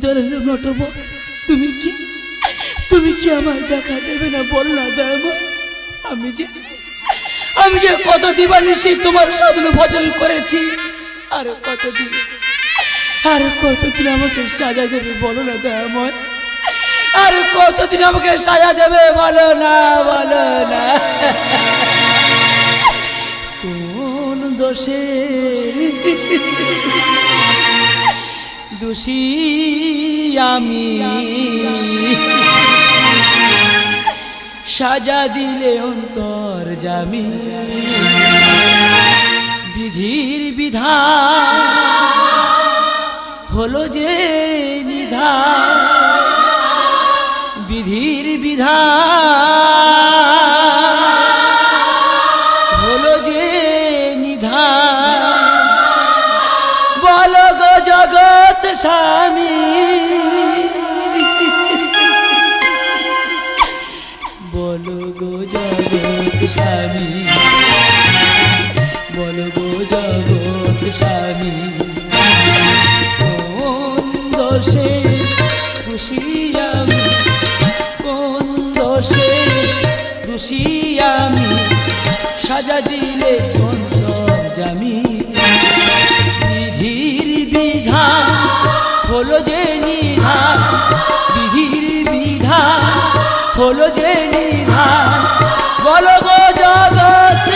দলের নটব। তুমি কি? তুমি কি আমায় দেখা দেবে না বল না দয়াময়? আমি যে আমি যে কত দিবানিসি তোমার সাধন ভজন করেছি। আর কতদিন? আর কতদিন আমাকে সাজা দেবে বলো না দয়াময়? আর কতদিন আমাকে সাজা দেবে বলো না বলো না। কোন দোষে দোষী আমি। সাজা দিলে অন্তর জামি। বিধির বিধান হলো যে নিধান বিধির বিধান হলো যে নিধান বিধির বিধান হলো যে নিধান বলো গো জগৎ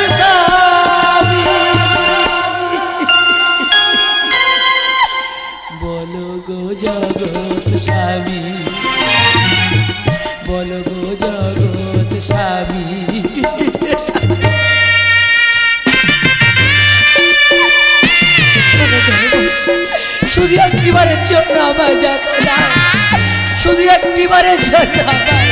বলো গো জগৎ স্বামী। একটিবারের জন্য আমায় দেখো শুধু একটিবারের জন্য আমায়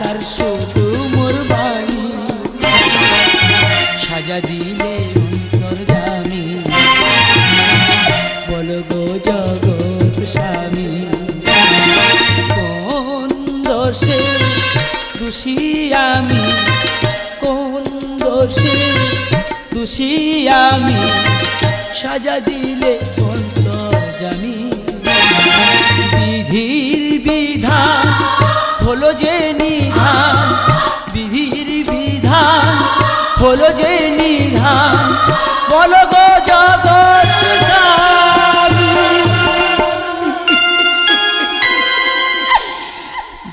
ঢাকার শুধু মোর বাণী। সাজা দিলে স্বামী, কোন আমি? কোন দোষে আমি? সাজা দিলে জামি। বিধির বিধান হলো যে নিধান, বিধির বিধান হলো যে নিধান। বল গো জগৎ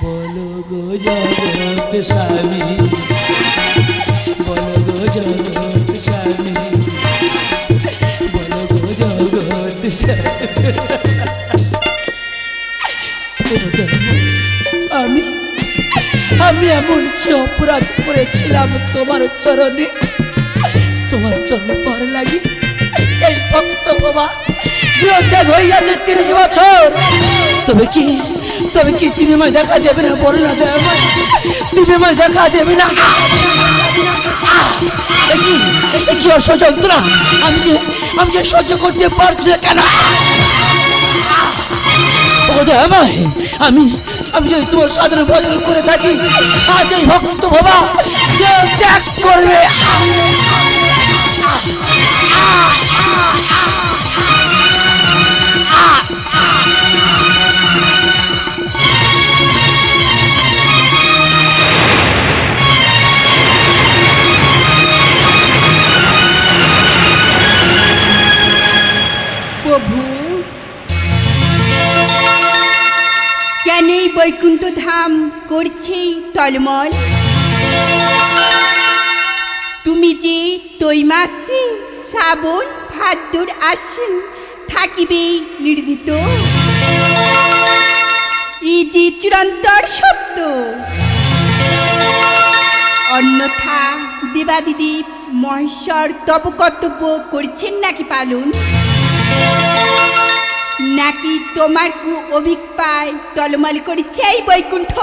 বলো গো জগৎ স্বামী বলো গো জগৎ স্বামী বলো গো জগৎ আমি এমন কি অপরাধ করেছিলাম তোমার চরণে? তোমার চরণ পর লাগি এই ভক্ত বাবা গৃহত্যাগ হইয়াছে তিরিশ বছর। তবে কি তবে কি তুমি আমায় দেখা দেবে না বলো না তুমি আমায় দেখা দেবে না! কি যন্ত্রণা আমি যে আমি যে সহ্য করতে পারছি না কেন? আমি আমি যদি তোমার সাধারণ ভজন করে থাকি আজ এই ভক্ত বাবা কেউ ত্যাগ করবে। টলমল তুমি যে তৈ মাসে শ্রাবণ ভাদ্র আসেন, থাকিবে নির্দিত। এই যে চিরন্তর সত্য অন্যথা দেবাদিদেব মহেশ্বর তব কর্তব্য করছেন নাকি পালন? নাকি তোমার কু অভিপ্রায় টলমল করেছে এই বৈকুণ্ঠ?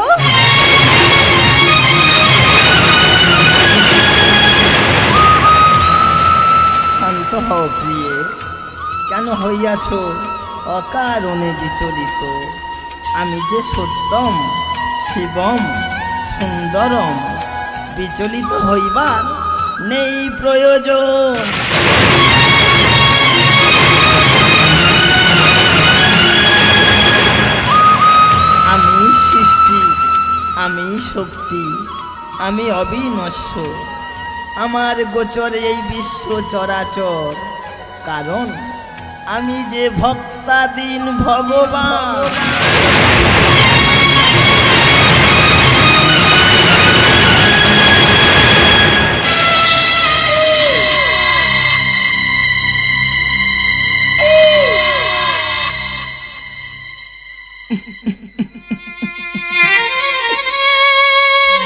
হইয়াছ, অকারণে বিচলিত। আমি যে সত্যম, শিবম, সুন্দরম, বিচলিত হইবার নেই প্রয়োজন। আমি সৃষ্টি, আমি শক্তি, আমি অবিনশ্বর আমার গোচরে এই বিশ্ব চরাচর। কারণ আমি যে ভক্তা দিন ভগবান।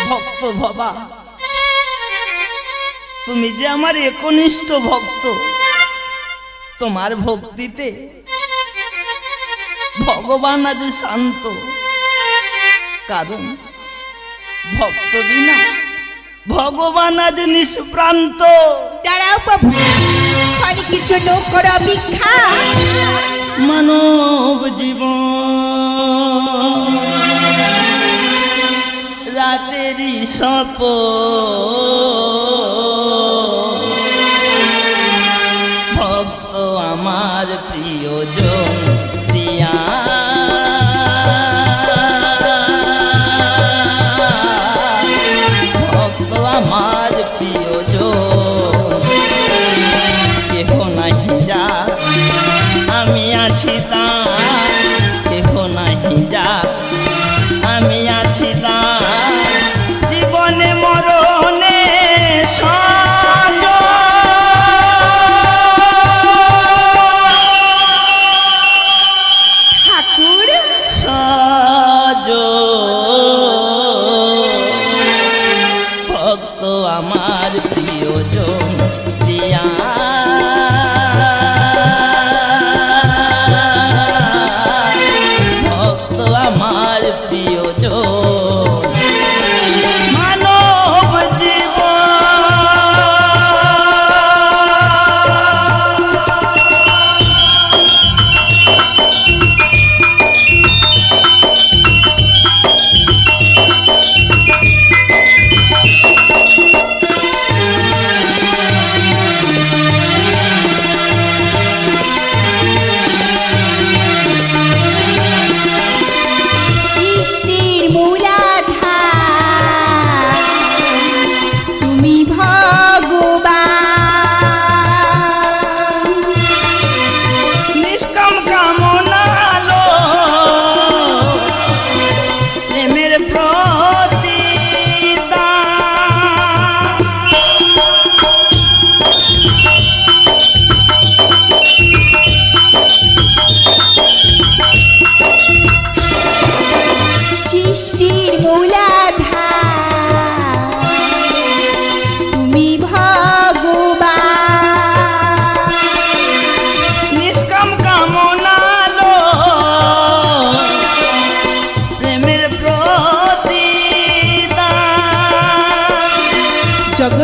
ভক্ত ভবা। তুমি যে আমার একনিষ্ঠ ভক্ত। তোমার ভক্তিতে। ভগবান আজ শান্ত। কারণ ভক্ত বিনা ভগবান আজ নিষ্প্রান্ত। দাঁড়াও ক্ষণে কিছু লোক করো ভিক্ষা। মানব জীবন। রাতেরই সপ আমি আছি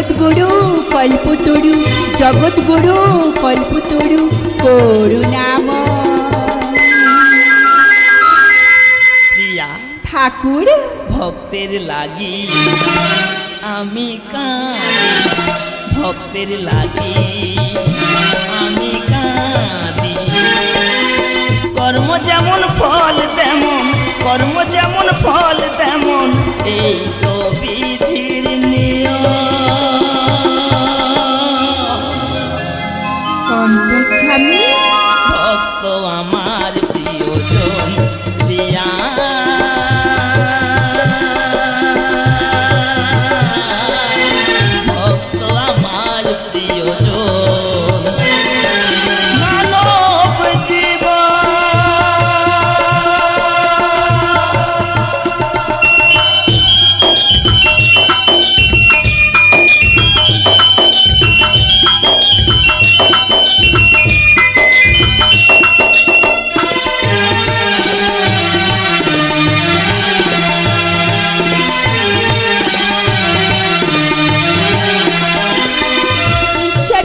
জগৎগুরু কল্পতরু জগৎগুরু কল্পতরু করুণাম প্রিয়া ঠাকুর। ভক্তের লাগি আমি কাঁদি। ভক্তের লাগি আমি কাঁদি। কর্ম যেমন ফল তেমন কর্ম যেমন ফল তেমন এই তো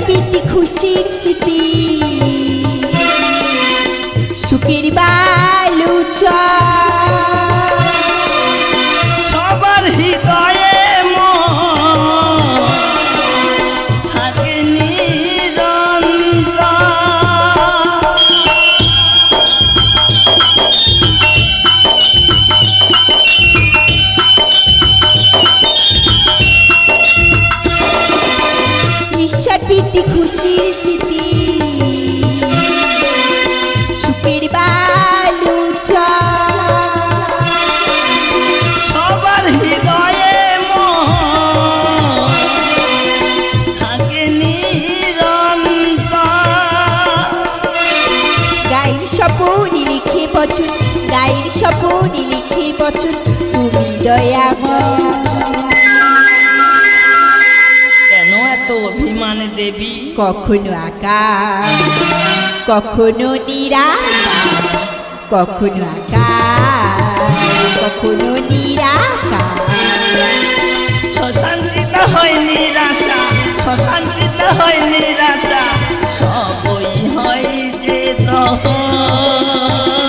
স্মৃতি খুশির স্মৃতি সুখের বা স্বপনে লিখে বচন গায়ের স্বপনে লিখে বচন তুমি দয়াময়। অভিমান দেবী। কখনো আকাশ কখনো নিরাকাশ কখনো আকাশ কখনো নিরাকাশ। শ্মশাঞ্চিত হয় নিরাশা শ্মশাঞ্চিত হয় নিরাশা সবই হয় যে দহন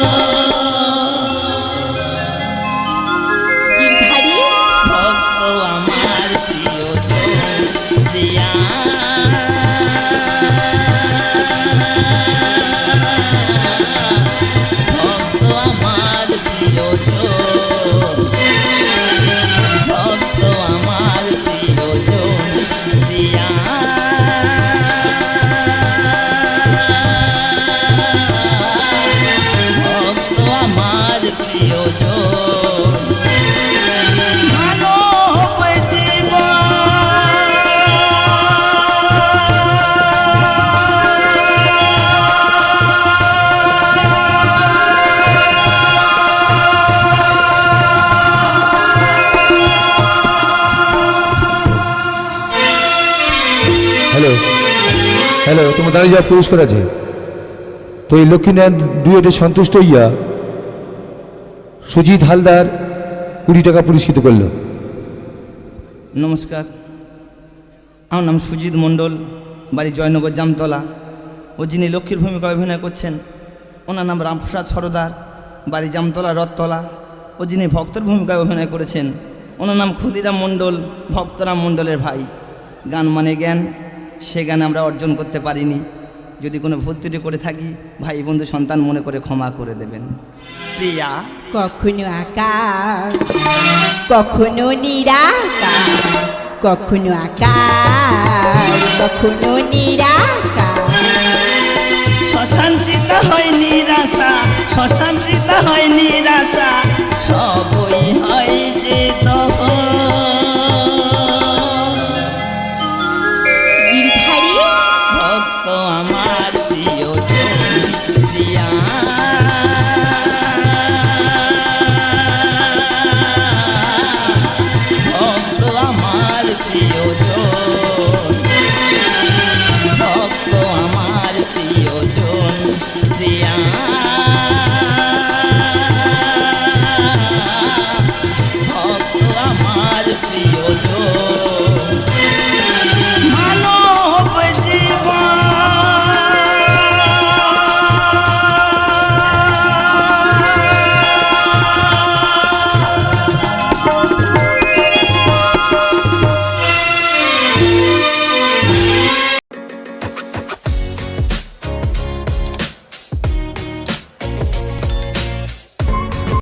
হ্যালো হ্যালো তোমার দাঁড়িয়ে যাওয়া পুরস্কার আছে। তো এই লক্ষ্মীনারায়ণ ডুয়েটে সন্তুষ্ট হইয়া সুজিত হালদার কুড়ি টাকা পুরস্কৃত করল। নমস্কার। আমার নাম সুজিত মণ্ডল, বাড়ি জয়নগর, জামতলা। ও যিনি লক্ষ্মীর ভূমিকায় অভিনয় করছেন, ওনার নাম রামপ্রসাদ সরদার, বাড়ি জামতলা, রথতলা। ও যিনি ভক্তর ভূমিকায় অভিনয় করেছেন, ওনার নাম ক্ষুদিরাম মণ্ডল, ভক্তরাম মণ্ডলের ভাই। গান মানে জ্ঞান, সে গান আমরা অর্জন করতে পারিনি। যদি কোনো ভুল ত্রুটি করে থাকি ভাই বন্ধু সন্তান মনে করে ক্ষমা করে দেবেন। প্রিয়া। কখনো আকাশ কখনো নিরাকাশ কখনো আকাশ কখনো নিরাকাশ। শ্মশাঞ্চিত হয় নিরাশা শ্মশাঞ্চিত হয় নিরাশা সবই হয় যে গিরধারী See you. Oh,